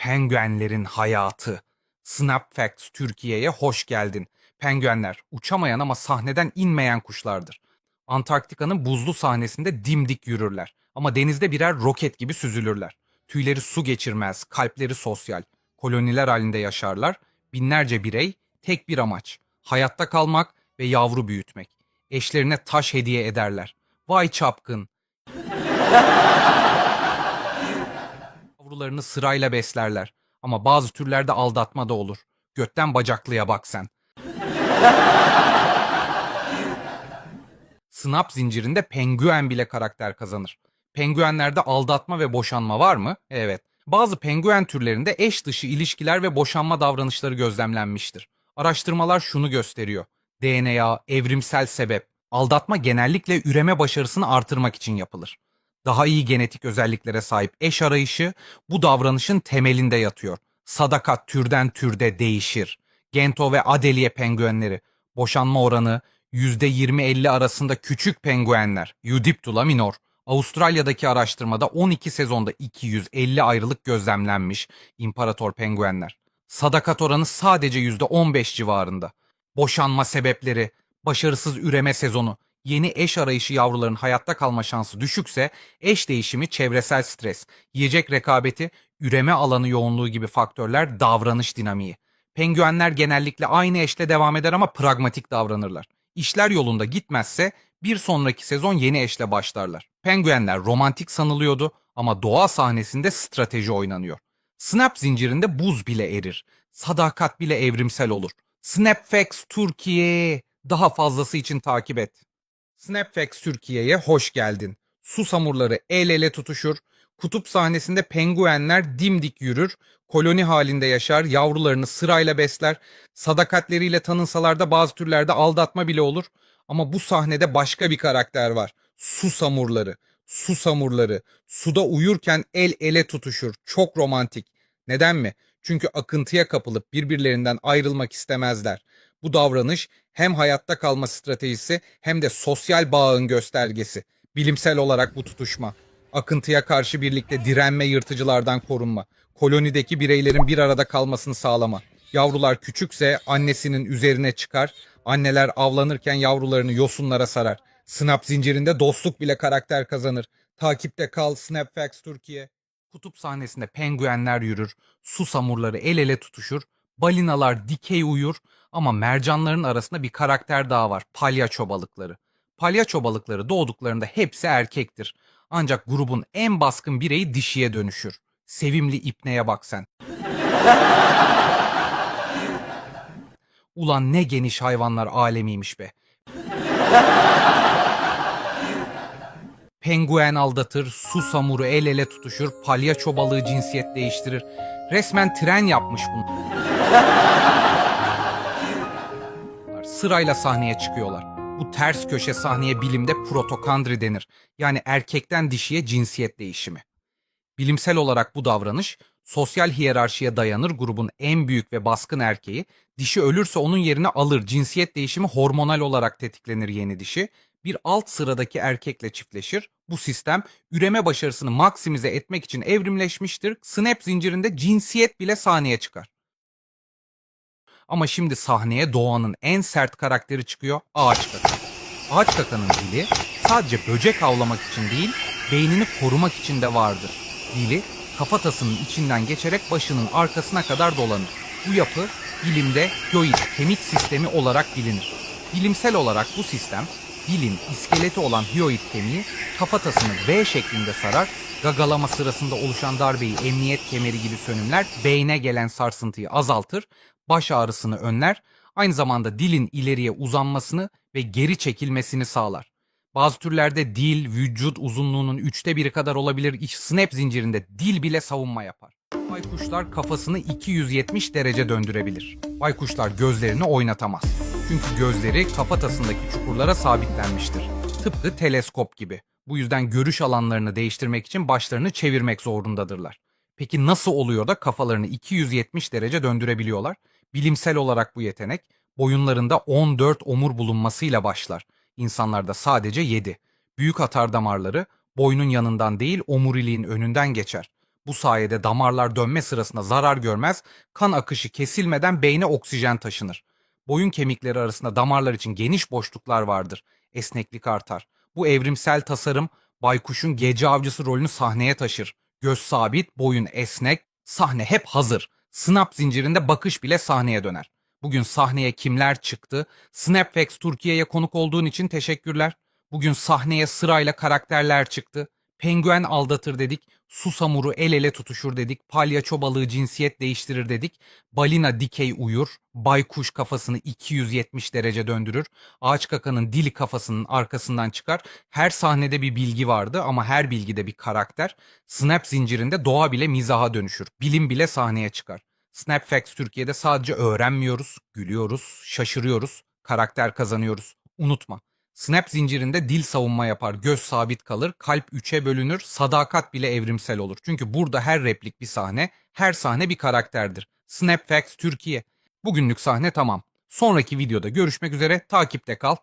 Penguenlerin hayatı. Snap Facts Türkiye'ye hoş geldin. Penguenler uçamayan ama sahneden inmeyen kuşlardır. Antarktika'nın buzlu sahnesinde dimdik yürürler ama denizde birer roket gibi süzülürler. Tüyleri su geçirmez, kalpleri sosyal. Koloniler halinde yaşarlar. Binlerce birey, tek bir amaç. Hayatta kalmak ve yavru büyütmek. Eşlerine taş hediye ederler. Vay çapkın, Yavrularını sırayla beslerler. Ama bazı türlerde aldatma da olur. Götten bacaklıya bak sen. Snap zincirinde penguen bile karakter kazanır. Penguenlerde aldatma ve boşanma var mı? Evet. Bazı penguen türlerinde eş dışı ilişkiler ve boşanma davranışları gözlemlenmiştir. Araştırmalar şunu gösteriyor. DNA, evrimsel sebep. Aldatma genellikle üreme başarısını artırmak için yapılır daha iyi genetik özelliklere sahip eş arayışı bu davranışın temelinde yatıyor. Sadakat türden türde değişir. Gento ve Adelie penguenleri boşanma oranı %20-50 arasında küçük penguenler Eudiptula minor. Avustralya'daki araştırmada 12 sezonda 250 ayrılık gözlemlenmiş imparator penguenler. Sadakat oranı sadece %15 civarında. Boşanma sebepleri, başarısız üreme sezonu, yeni eş arayışı yavruların hayatta kalma şansı düşükse eş değişimi çevresel stres, yiyecek rekabeti, üreme alanı yoğunluğu gibi faktörler davranış dinamiği. Penguenler genellikle aynı eşle devam eder ama pragmatik davranırlar. İşler yolunda gitmezse bir sonraki sezon yeni eşle başlarlar. Penguenler romantik sanılıyordu ama doğa sahnesinde strateji oynanıyor. Snap zincirinde buz bile erir. Sadakat bile evrimsel olur. Snapfax Türkiye. Daha fazlası için takip et. Snapfax Türkiye'ye hoş geldin. Susamurları el ele tutuşur, kutup sahnesinde penguenler dimdik yürür, koloni halinde yaşar, yavrularını sırayla besler, sadakatleriyle tanınsalar da bazı türlerde aldatma bile olur. Ama bu sahnede başka bir karakter var. Susamurları. Susamurları. Suda uyurken el ele tutuşur. Çok romantik. Neden mi? Çünkü akıntıya kapılıp birbirlerinden ayrılmak istemezler. Bu davranış hem hayatta kalma stratejisi hem de sosyal bağın göstergesi. Bilimsel olarak bu tutuşma. Akıntıya karşı birlikte direnme yırtıcılardan korunma. Kolonideki bireylerin bir arada kalmasını sağlama. Yavrular küçükse annesinin üzerine çıkar. Anneler avlanırken yavrularını yosunlara sarar. Snap zincirinde dostluk bile karakter kazanır. Takipte kal Snapfax Türkiye. Kutup sahnesinde penguenler yürür, susamurları el ele tutuşur, balinalar dikey uyur ama mercanların arasında bir karakter daha var. Palyaço balıkları. Palyaço balıkları doğduklarında hepsi erkektir. Ancak grubun en baskın bireyi dişiye dönüşür. Sevimli ipneye bak sen. Ulan ne geniş hayvanlar alemiymiş be. Penguen aldatır, susamuru el ele tutuşur, palyaço balığı cinsiyet değiştirir. Resmen tren yapmış bunu. Sırayla sahneye çıkıyorlar. Bu ters köşe sahneye bilimde protokandri denir. Yani erkekten dişiye cinsiyet değişimi. Bilimsel olarak bu davranış sosyal hiyerarşiye dayanır grubun en büyük ve baskın erkeği dişi ölürse onun yerine alır cinsiyet değişimi hormonal olarak tetiklenir yeni dişi bir alt sıradaki erkekle çiftleşir. Bu sistem üreme başarısını maksimize etmek için evrimleşmiştir. Snap zincirinde cinsiyet bile sahneye çıkar. Ama şimdi sahneye doğanın en sert karakteri çıkıyor ağaç kaka. Ağaç kakanın dili sadece böcek avlamak için değil, beynini korumak için de vardır. Dili kafatasının içinden geçerek başının arkasına kadar dolanır. Bu yapı bilimde hyoid kemik sistemi olarak bilinir. Bilimsel olarak bu sistem dilin iskeleti olan hyoid kemiği kafatasını V şeklinde sarar, gagalama sırasında oluşan darbeyi emniyet kemeri gibi sönümler beyne gelen sarsıntıyı azaltır, baş ağrısını önler, aynı zamanda dilin ileriye uzanmasını ve geri çekilmesini sağlar. Bazı türlerde dil, vücut uzunluğunun üçte biri kadar olabilir. Snap zincirinde dil bile savunma yapar. Baykuşlar kafasını 270 derece döndürebilir. Baykuşlar gözlerini oynatamaz. Çünkü gözleri kafatasındaki çukurlara sabitlenmiştir. Tıpkı teleskop gibi. Bu yüzden görüş alanlarını değiştirmek için başlarını çevirmek zorundadırlar. Peki nasıl oluyor da kafalarını 270 derece döndürebiliyorlar? Bilimsel olarak bu yetenek boyunlarında 14 omur bulunmasıyla başlar. İnsanlarda sadece 7. Büyük atar damarları boynun yanından değil omuriliğin önünden geçer. Bu sayede damarlar dönme sırasında zarar görmez, kan akışı kesilmeden beyne oksijen taşınır. Boyun kemikleri arasında damarlar için geniş boşluklar vardır. Esneklik artar. Bu evrimsel tasarım baykuşun gece avcısı rolünü sahneye taşır. Göz sabit, boyun esnek, sahne hep hazır. Snap zincirinde bakış bile sahneye döner. Bugün sahneye kimler çıktı? Snapfax Türkiye'ye konuk olduğun için teşekkürler. Bugün sahneye sırayla karakterler çıktı. Penguen aldatır dedik. Susamuru el ele tutuşur dedik. Palyaço balığı cinsiyet değiştirir dedik. Balina dikey uyur. Baykuş kafasını 270 derece döndürür. Ağaç kakanın dili kafasının arkasından çıkar. Her sahnede bir bilgi vardı ama her bilgide bir karakter. Snap zincirinde doğa bile mizaha dönüşür. Bilim bile sahneye çıkar. Snapfax Türkiye'de sadece öğrenmiyoruz, gülüyoruz, şaşırıyoruz, karakter kazanıyoruz. Unutma. Snap zincirinde dil savunma yapar, göz sabit kalır, kalp üçe bölünür, sadakat bile evrimsel olur. Çünkü burada her replik bir sahne, her sahne bir karakterdir. Snapfax Türkiye. Bugünlük sahne tamam. Sonraki videoda görüşmek üzere, takipte kal.